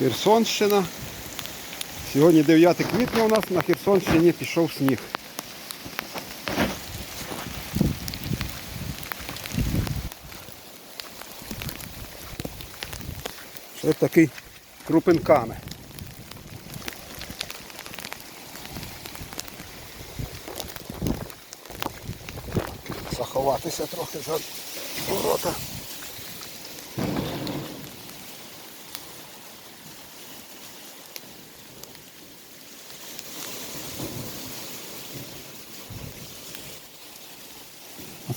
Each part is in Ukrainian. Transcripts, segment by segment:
Херсонщина. Сьогодні 9 квітня у нас на Херсонщині пішов сніг. Ще такий крупинками. Заховатися трохи за ворота.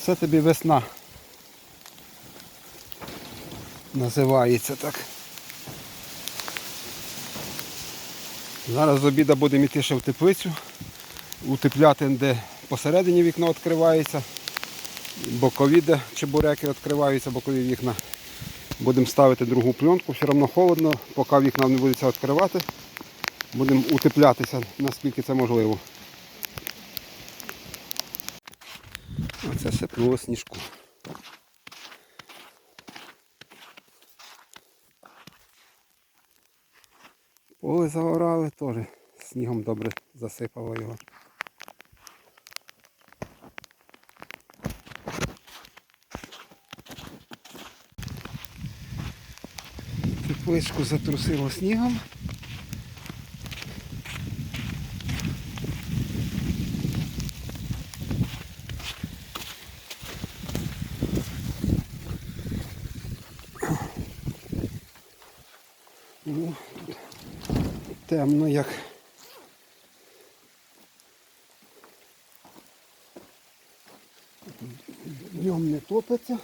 Оце тобі весна. Називається так. Зараз з обіду будемо йти ще в теплицю, утепляти, де посередині вікно відкривається, бокові, де чебуреки відкриваються, бокові вікна. Будемо ставити другу пленку, все одно холодно, поки вікна не будеться відкривати, будемо утеплятися, наскільки це можливо. Сипнуло сніжку. Поле заорали теж. Снігом добре засипало його. Тепличку затрусило снігом. Ну, тут темно як. Днем не топиться.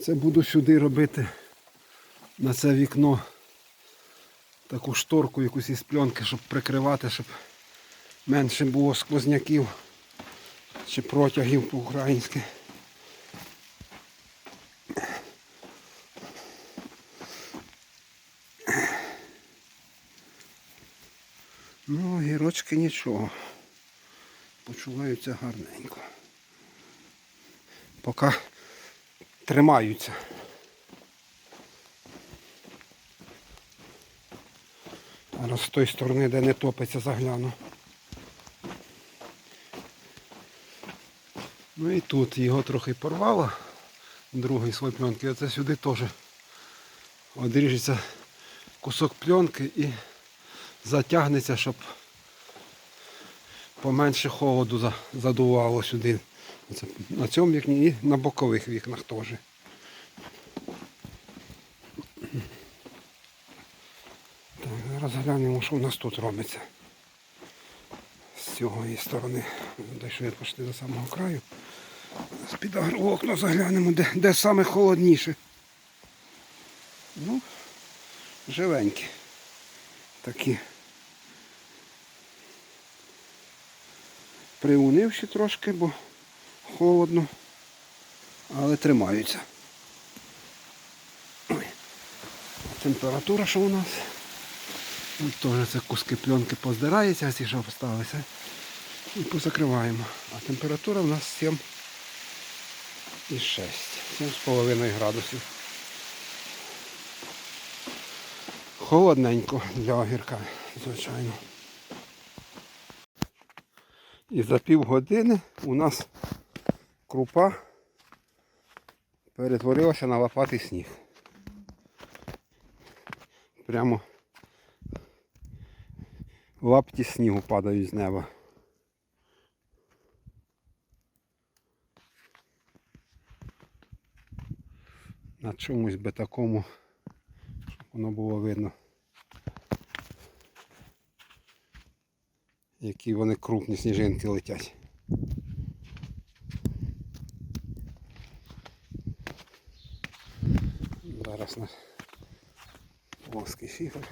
Це буду сюди робити на це вікно таку шторку якусь із пленки, щоб прикривати, щоб менше було сквозняків чи протягів по-українськи. Ну, гірочки нічого. Почуваються гарненько. Поки тримаються. Зараз з тої сторони, де не топиться, загляну. Ну і тут його трохи порвало, другий слой пленки. Оце сюди теж одріжеться кусок пленки і затягнеться, щоб поменше холоду задувало сюди. На цьому вікні і на бокових вікнах теж. Так, зараз глянемо, що у нас тут робиться. З цієї сторони. Дійшли почти до самого краю. З під окно заглянемо, де, де саме холодніше. Ну, живенькі. Такі. Приунивши трошки, бо холодно, але тримаються. Температура що у нас? Тут теж це куски пленки поздираються, ці що осталися. І позакриваємо. А температура у нас 7 і 6. 7,5 градусів. Холодненько для огірка, звичайно. І за півгодини у нас крупа перетворилася на лопатий сніг. Прямо лапті снігу падають з неба. На чомусь би такому, щоб воно було видно. Які вони крупні сніжинки летять. Зараз на плоский шифер.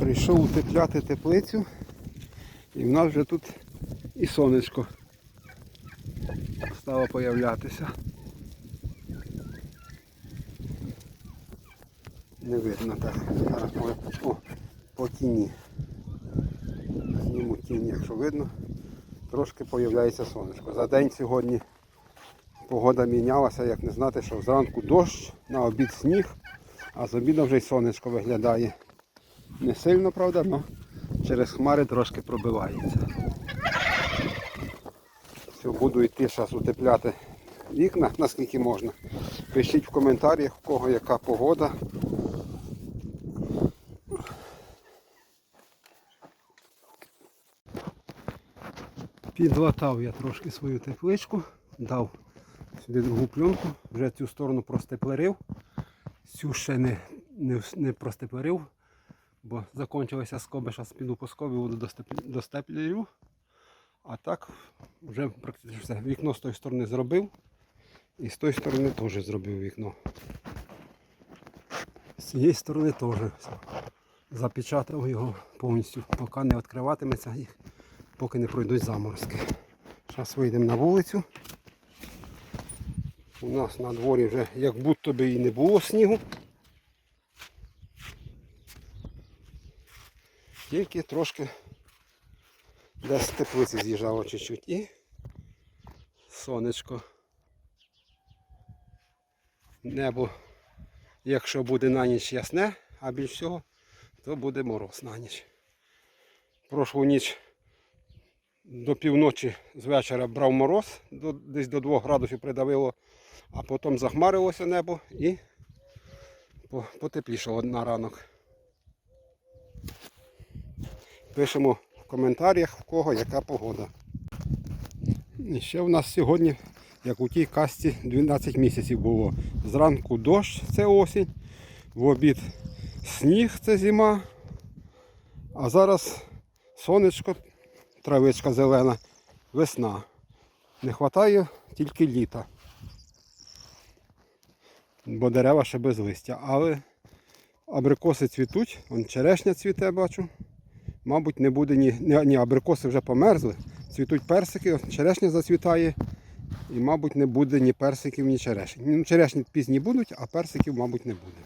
Прийшов утепляти теплицю і в нас вже тут і сонечко стало появлятися. Не видно так. Зараз по, по тіні. Зніму тінь, якщо видно, трошки появляється сонечко. За день сьогодні погода мінялася, як не знати, що зранку дощ, на обід сніг, а з обіду вже й сонечко виглядає. Не сильно, правда, але через хмари трошки пробивається. Все, буду йти зараз утепляти вікна, наскільки можна. Пишіть в коментарях, у кого яка погода. Підлатав я трошки свою тепличку, дав сюди другу пленку, вже цю сторону простеплерив, цю ще не, не, не простеплерив, бо закінчилася скоби, зараз піду по скобі, буду до, степ- степлерів. А так вже практично все. Вікно з тої сторони зробив. І з тої сторони теж зробив вікно. З цієї сторони теж запечатав його повністю, поки не відкриватиметься і поки не пройдуть заморозки. Зараз вийдемо на вулицю. У нас на дворі вже як будто би і не було снігу. Тільки трошки десь теплиці з'їжджало чуть-чуть і сонечко. Небо, якщо буде на ніч ясне, а більш всього, то буде мороз на ніч. Прошлу ніч до півночі з вечора брав мороз, до, десь до 2 градусів придавило, а потім захмарилося небо і потеплішало на ранок. Пишемо в коментарях, в кого яка погода. І ще в нас сьогодні, як у тій касті, 12 місяців було. Зранку дощ це осінь, в обід сніг це зима, а зараз сонечко, травичка зелена, весна. Не вистачає тільки літа. Бо дерева ще без листя. Але абрикоси цвітуть, вон черешня цвіте, бачу. Мабуть, не буде ні, ні, абрикоси вже померзли. Цвітуть персики, черешня зацвітає. І, мабуть, не буде ні персиків, ні черешень. Ну, черешні пізні будуть, а персиків, мабуть, не буде.